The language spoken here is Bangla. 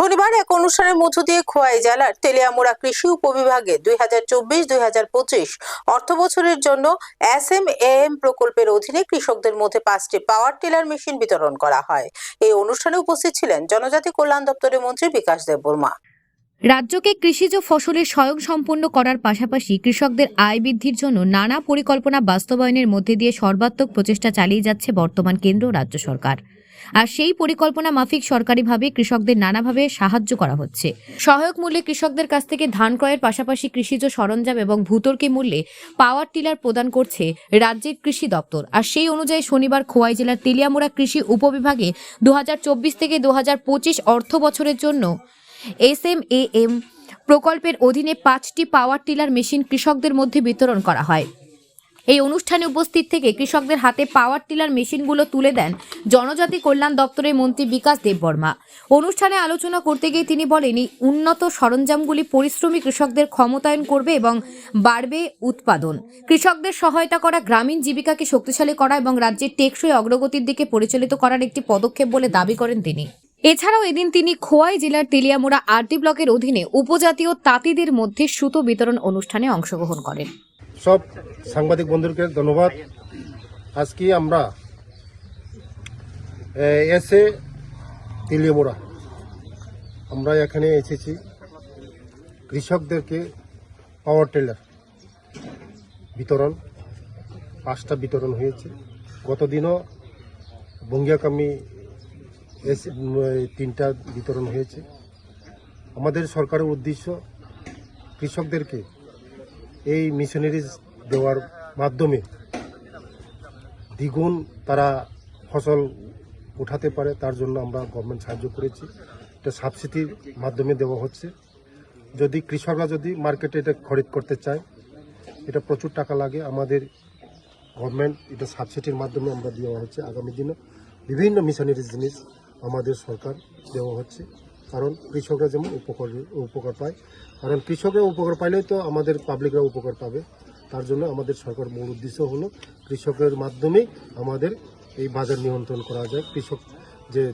শনিবার এক অনুষ্ঠানের মধ্য দিয়ে খোয়াই জেলার তেলিয়ামুড়া কৃষি উপবিভাগে দুই হাজার চব্বিশ, দুই হাজার পঁচিশ অর্থ বছরের জন্য এস এম এম প্রকল্পের অধীনে কৃষকদের মধ্যে পাঁচটি পাওয়ার টিলার মেশিন বিতরণ করা হয়। এই অনুষ্ঠানে উপস্থিত ছিলেন জনজাতি কল্যাণ দপ্তরের মন্ত্রী বিকাশ দেববর্মা। রাজ্যকে কৃষিজ ফসলের স্বয়ংসম্পূর্ণ করার পাশাপাশি কৃষকদের আয় বৃদ্ধির জন্য নানা পরিকল্পনা বাস্তবায়নের মধ্যে দিয়ে সর্বাত্মক প্রচেষ্টা চালিয়ে যাচ্ছে বর্তমান কেন্দ্র রাজ্য সরকার। আর সেই পরিকল্পনা মাফিক সরকারিভাবে কৃষকদের নানাভাবে সাহায্য করা হচ্ছে। সহায়ক মূল্যে কৃষকদের কাছ থেকে ধান ক্রয়ের পাশাপাশি কৃষিজ সরঞ্জাম এবং ভূতর্কি মূল্যে পাওয়ার টিলার প্রদান করছে রাজ্যের কৃষি দপ্তর। আর সেই অনুযায়ী শনিবার খোয়াই জেলার তেলিয়ামুড়া কৃষি উপবিভাগে দু হাজার চব্বিশ থেকে দু হাজার পঁচিশ অর্থ বছরের জন্য এস এম এ এম প্রকল্পের অধীনে পাঁচটি পাওয়ার টিলার মেশিন কৃষকদের মধ্যে বিতরণ করা হয়। এই অনুষ্ঠানে উপস্থিত থেকে কৃষকদের হাতে পাওয়ার টিলার মেশিনগুলো তুলে দেন জনজাতি কল্যাণ দপ্তরের মন্ত্রী বিকাশ দেববর্মা। অনুষ্ঠানে আলোচনা করতে গিয়ে তিনি বলেন এই উন্নত সরঞ্জামগুলি পরিশ্রমী কৃষকদের ক্ষমতায়ন করবে এবং বাড়বে উৎপাদন। কৃষকদের সহায়তা করা, গ্রামীণ জীবিকাকে শক্তিশালী করা এবং রাজ্যের টেকসই অগ্রগতির দিকে পরিচালিত করার একটি পদক্ষেপ বলে দাবি করেন তিনি। এছাড়াও এদিন তিনি খোয়াই জেলার তেলিয়ামোড়া আরডি ব্লকের অধীনে উপজাতীয় তাঁতিদের মধ্যে সুতো বিতরণ অনুষ্ঠানে অংশগ্রহণ করেন। সব সাংবাদিক বন্ধুকে ধন্যবাদ। আজকে আমরা এসে তেলিয়ামোড়া, আমরা এখানে এসেছি কৃষকদেরকে পাওয়ার টেলার বিতরণ, পাঁচটা বিতরণ হয়েছে। গতদিনও বঙ্গিয়াকামি এসে তিনটা বিতরণ হয়েছে। আমাদের সরকারের উদ্দেশ্য কৃষকদেরকে এই মিশনারিজ দেওয়ার মাধ্যমে দ্বিগুণ তারা ফসল উঠাতে পারে, তার জন্য আমরা গভর্নমেন্ট সাহায্য করেছি। এটা সাবসিডির মাধ্যমে দেওয়া হচ্ছে। যদি কৃষকরা যদি মার্কেটে এটা খরিদ করতে চায়, এটা প্রচুর টাকা লাগে। আমাদের গভর্নমেন্ট এটা সাবসিডির মাধ্যমে আমরা দেওয়া হচ্ছে। আগামী দিনে বিভিন্ন মিশনারি জিনিস আমাদের সরকার দেওয়া হচ্ছে। কারণ কৃষকরা যেমন উপকার উপকার পায়। কারণ কৃষকরা উপকার পাইলেই তো আমাদের পাবলিকরা উপকার পাবে। তার জন্য আমাদের সরকার মূল উদ্দেশ্য হলো কৃষকের মাধ্যমে আমাদের এই বাজার নিয়ন্ত্রণ করা যায়। কৃষক যে